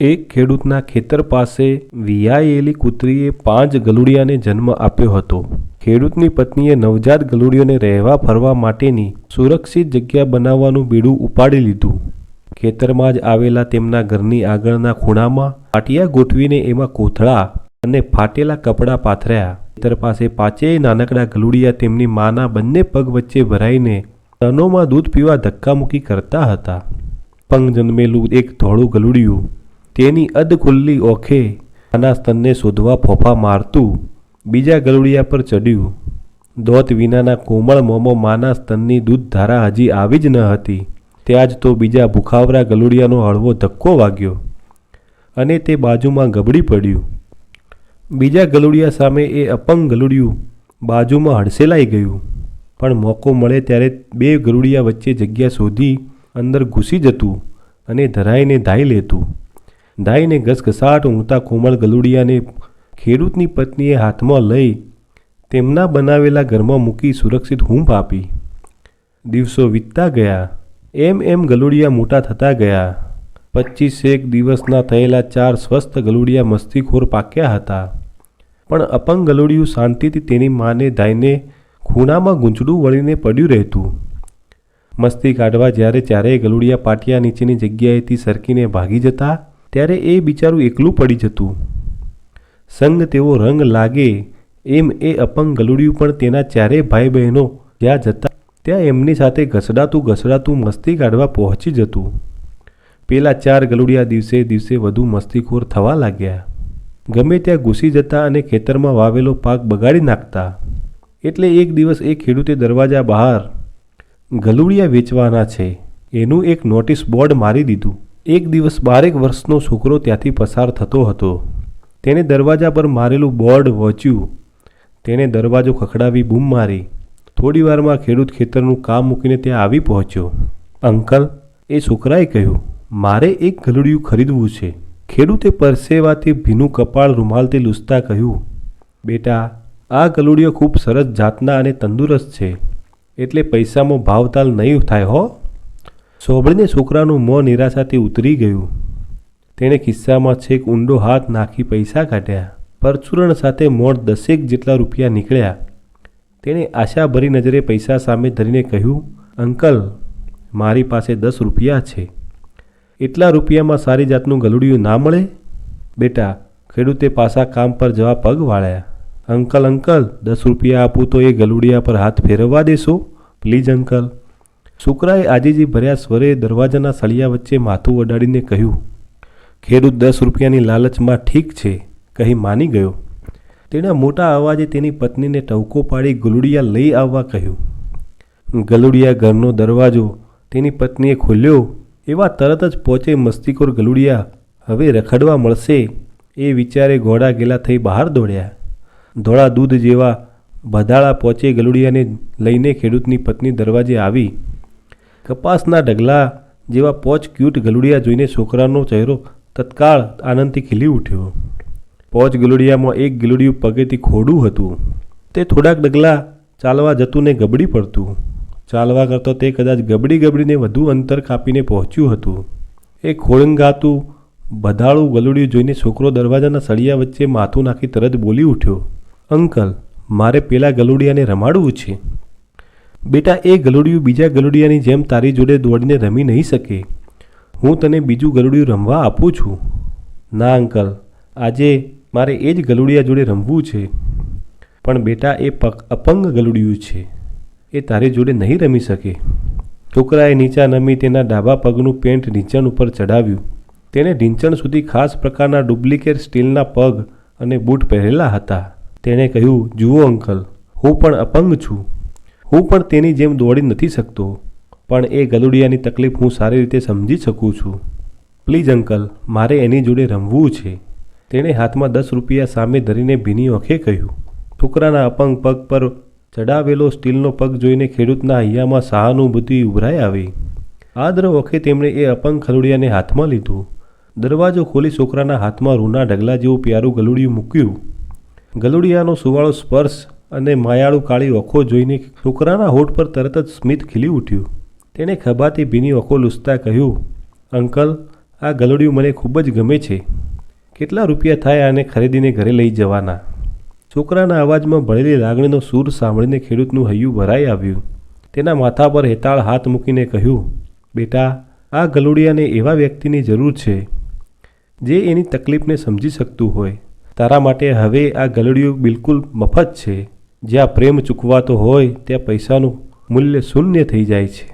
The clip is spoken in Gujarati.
એક ખેડૂતના ખેતર પાસે વિયાયેલી કૂતરીએ પાંચ ગલુડિયાને જન્મ આપ્યો હતો. ખેડૂતની પત્નીએ નવજાત ગલુડિયોને રહેવા ફરવા માટેની સુરક્ષિત જગ્યા બનાવવાનું બીડું ઉપાડી લીધું. ખેતરમાં જ આવેલા તેમના ઘરની આગળના ખૂણામાં પાટિયા ગોઠવીને એમાં કોથળા અને ફાટેલા કપડાં પાથર્યા. ખેતર પાસે પાંચેય નાનકડા ગલુડિયા તેમની માના બંને પગ વચ્ચે ભરાઈને તનોમાં દૂધ પીવા ધક્કામુક્કી કરતા હતા. પંગ જન્મેલું એક ધોળું ગલુડિયું તેની અધખુલ્લી ઓખે આના સ્તનને શોધવા ફોફા મારતું, બીજા ગલુડિયા પર ચડ્યું. દોત વિનાના કોમળ મોમો માના સ્તનની દૂધ ધારા હજી આવી જ ન હતી. ત્યાં જ તો બીજા ભૂખાવરા ગલુડિયાનો હળવો ધક્કો વાગ્યો અને તે બાજુમાં ગબડી પડ્યું. બીજા ગલુડિયા સામે એ અપંગ ગલુડિયું બાજુમાં હડસેલાઈ ગયું. પણ મોકો મળે ત્યારે બે ગરુડિયા વચ્ચે જગ્યા શોધી અંદર ઘૂસી જતું અને ધરાઈને ધાઈ લેતું. ધાઈને ઘસઘસાટ ઊંઘતા કોમળ ગલુડિયાને ખેડૂતની પત્નીએ હાથમાં લઈ તેમના બનાવેલા ઘરમાં મૂકી સુરક્ષિત હૂંફ આપી. દિવસો વીતતા ગયા. એમ એમ ગલુડિયા મોટા થતા ગયા. પચીસેક દિવસના થયેલા ચાર સ્વસ્થ ગલુડિયા મસ્તીખોર પાક્યા હતા. પણ અપંગ ગલુડિયું શાંતિથી તેની માને ધાઈને ખૂણામાં ગૂંચડું વળીને પડ્યું રહેતું. મસ્તી કાઢવા જ્યારે ચારેય ગલુડિયા પાટિયા નીચેની જગ્યાએથી સરકીને ભાગી જતા ત્યારે એ બિચારું એકલું પડી જતું. સંગ તેવો રંગ લાગે એમ એ અપંગ ગલુડિયું પણ તેના ચારેય ભાઈ બહેનો જ્યાં જતા ત્યાં એમની સાથે ઘસડાતું ઘસડાતું મસ્તી કાઢવા પહોંચી જતું. પેલા ચાર ગલુડિયા દિવસે દિવસે વધુ મસ્તીખોર થવા લાગ્યા. ગમે ત્યાં ઘૂસી જતા અને ખેતરમાં વાવેલો પાક બગાડી નાખતા. એટલે એક દિવસ એ ખેડૂતે દરવાજા બહાર ગલુડિયા વેચવાના છે. એનું એક નોટિસ બોર્ડ મારી દીધું. એક દિવસ બારેક વર્ષનો છોકરો ત્યાંથી પસાર થતો હતો. તેને દરવાજા પર મારેલું બોર્ડ વાંચ્યું. તેણે દરવાજો ખખડાવી બૂમ મારી. થોડી વારમાં ખેડૂત ખેતરનું કામ મૂકીને ત્યાં આવી પહોંચ્યો. અંકલ, એ છોકરાએ કહ્યું, મારે એક ગલુડિયું ખરીદવું છે. ખેડૂતે પરસેવાથી ભીનું કપાળ રૂમાલથી લૂસતા કહ્યું, બેટા, આ ગલુડિયો ખૂબ સરસ જાતના અને તંદુરસ્ત છે. એટલે પૈસામાં ભાવતાલ નહીં થાય હો. સોંભળીને છોકરાનું મોં નિરાશાથી ઉતરી ગયું. તેણે ખિસ્સામાં છેક ઊંડો હાથ નાખી પૈસા કાઢ્યા, પરચુરણ સાથે મોડ દસેક જેટલા રૂપિયા નીકળ્યા. તેણે આશાભરી નજરે પૈસા સામે ધરીને કહ્યું, અંકલ, મારી પાસે દસ રૂપિયા છે. એટલા રૂપિયામાં સારી જાતનું ગલુડિયું ના મળે? બેટા, ખેડૂતે પાછા કામ પર જવા પગ વાળ્યા. અંકલ અંકલ, દસ રૂપિયા આપું તો એ ગલુડિયા પર હાથ ફેરવવા દેશો. Please, uncle. છોકરાએ આજીજી ભર્યા સ્વરે દરવાજાના સળિયા વચ્ચે માથું અડાડીને કહ્યું, ખેડૂત દસ રૂપિયાની લાલચમાં ઠીક છે, કહી માની ગયો. તેણે મોટા અવાજે તેની પત્નીને ટવકો પાડી ગલુડિયા લઈ આવવા કહ્યું, ગલુડિયા ઘરનો દરવાજો, તેની પત્નીએ ખોલ્યો, એવા તરત જ પહોંચે મસ્તીખોર ગલુડિયા, હવે રખડવા મળશે, એ વિચારે ઘોડા ગેલા થઈ બહાર દોડ્યા. ધોળા દૂધ જેવા બધાળા પહોંચે ગલુડિયાને લઈને ખેડૂતની પત્ની દરવાજે આવી કપાસના ઢગલા જેવા પોચ ક્યુટ ગલુડિયા જોઈને છોકરાનો ચહેરો તત્કાળ આનંદથી ખીલી ઉઠ્યો. પોચ ગલુડિયામાં એક ગલુડિયું પગેથી ખોડું હતું. તે થોડાક ડગલા ચાલવા જતું ને ગબડી પડતું. ચાલવા કરતો તે કદાચ ગબડી ગબડીને વધુ અંતર કાપીને પહોંચ્યું હતું. એ ખોળંગાતું, બધાળું ગલુડિયું જોઈને છોકરો દરવાજાના સળિયા વચ્ચે માથું નાખી તરત બોલી ઉઠ્યો, અંકલ, મારે પેલા ગલુડિયાને રમાડવું છે. બેટા, એ ગલુડિયું બીજા ગલુડિયાની જેમ તારી જોડે દોડીને રમી નહીં શકે. હું તને બીજું ગલુડિયું રમવા આપું છું. ના, અંકલ. આજે મારે એ જ ગલુડિયા જોડે રમવું છે. પણ બેટા, એ પક, અપંગ ગલુડિયું છે. એ તારી જોડે નહીં રમી શકે. છોકરાએ નીચા નમી તેના ડાબા પગનું પેન્ટ ઢીંચણ ઉપર ચડાવ્યું તેણે ઢીંચણ સુધી ખાસ પ્રકારના ડુપ્લિકેટ સ્ટીલના પગ અને બૂટ પહેરેલા હતા. તેણે કહ્યું, જુઓ, અંકલ, હું પણ અપંગ છું. હું પણ તેની જેમ દોડી નથી શકતો, પણ એ ગલુડિયાની તકલીફ હું સારી રીતે સમજી શકું છું. પ્લીઝ અંકલ, મારે એની જોડે રમવું છે. તેણે હાથમાં દસ રૂપિયા સામે ધરીને ભીની ઓખે કહ્યું, છોકરાના અપંગ પગ પર ચડાવેલો સ્ટીલનો પગ જોઈને ખેડૂતના હૈયામાં સહાનુભૂતિ ઉભરાઈ આવી. આદ્ર વખતે તેમણે એ અપંગ ખલુડિયાને હાથમાં લીધું. દરવાજો ખોલી છોકરાના હાથમાં રૂના ઢગલા જેવું પ્યારું ગલુડિયું મૂક્યું. ગલુડિયાનો સુવાળો સ્પર્શ અને માયાળું કાળી ઓખો જોઈને છોકરાના હોઠ પર તરત જ સ્મિત ખીલી ઉઠ્યું. તેણે ખભાથી ભીની ઓખો લૂસતા કહ્યું, અંકલ, આ ગલડિયું મને ખૂબ જ ગમે છે. કેટલા રૂપિયા થાય આને ખરીદીને ઘરે લઈ જવાના? છોકરાના અવાજમાં ભળેલી લાગણીનો સૂર સાંભળીને ખેડૂતનું હૈયું ભરાઈ આવ્યું. તેના માથા પર હેતાળ હાથ મૂકીને કહ્યું, બેટા, આ ગલુડિયાને એવા વ્યક્તિની જરૂર છે, જે એની તકલીફને સમજી શકતું હોય. તારા માટે હવે આ ગલુડિયું બિલકુલ મફત છે. જ્યાં પ્રેમ ચૂકવાતો હોય ત્યાં પૈસાનું મૂલ્ય શૂન્ય થઈ જાય છે.